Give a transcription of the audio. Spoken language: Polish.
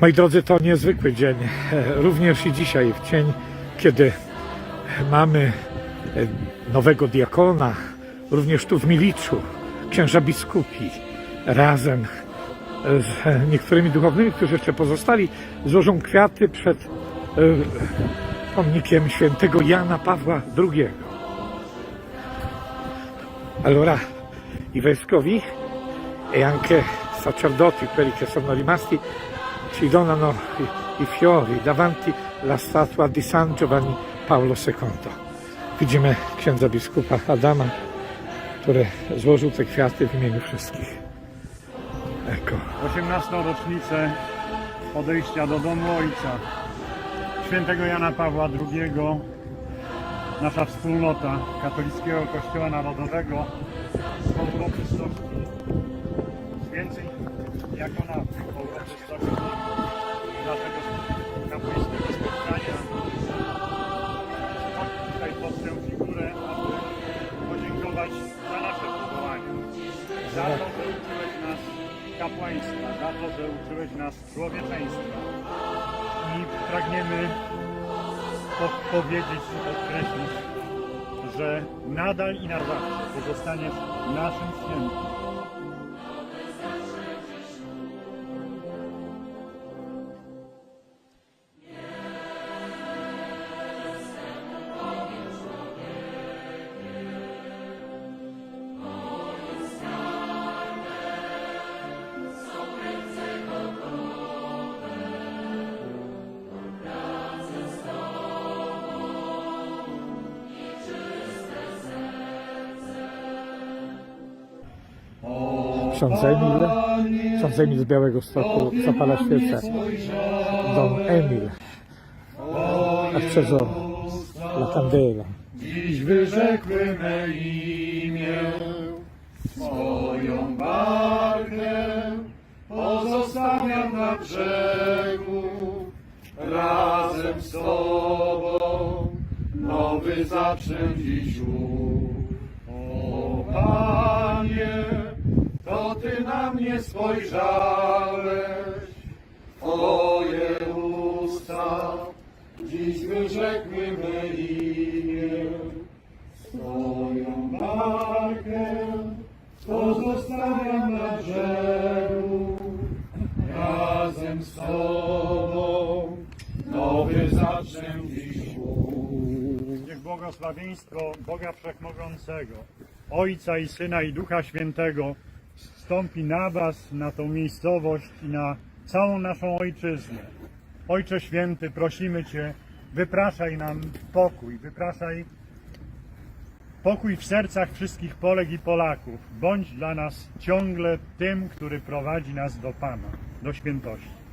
Moi drodzy, to niezwykły dzień. Również i dzisiaj, w dzień, kiedy mamy e, nowego diakona, również tu w Miliczu, księża biskupi, razem z niektórymi duchownymi, którzy jeszcze pozostali, złożą kwiaty przed e, pomnikiem świętego Jana Pawła II. Allora, i vescovi e anche sacerdoti, quelli che sono rimasti, ci donano i, fiori davanti la statua di San Giovanni Paolo II. Widzimy księdza biskupa Adama, który złożył te kwiaty w imieniu wszystkich. Eko. 18. rocznicę odejścia do domu Ojca świętego Jana Pawła II, nasza wspólnota Katolickiego Kościoła Narodowego z uroczystości więcej jako na uroczystości naszego kapłańskiego spotkania Chodźmy tutaj pod tę figurę, aby podziękować za nasze powołanie. Za to, że uczyłeś nas kapłaństwa, za to, że uczyłeś nas człowieczeństwa. I pragniemy po- powiedzieć i podkreślić, że nadal i na zawsze pozostaniesz naszym świętym. Ksiądz Emil, ksiądz Emil z Białego Stoku zapala świecę. Don Emil. Acceso la candela. Dziś wyrzekły me imię, swoją barkę pozostawiam na brzegu. Razem z Tobą nowy zacznę dziś ruch. O na mnie spojrzałeś, Twoje usta dziś wyrzekły me imię. Swoją barkę pozostawiam na brzegu. Razem z Tobą nowy zacznę dziś. Niech błogosławieństwo Boga Wszechmogącego, Ojca i Syna i Ducha Świętego stąpi na Was, na tą miejscowość i na całą naszą Ojczyznę. Ojcze Święty, prosimy Cię, wypraszaj nam pokój, wypraszaj pokój w sercach wszystkich Polek i Polaków. Bądź dla nas ciągle tym, który prowadzi nas do Pana, do świętości.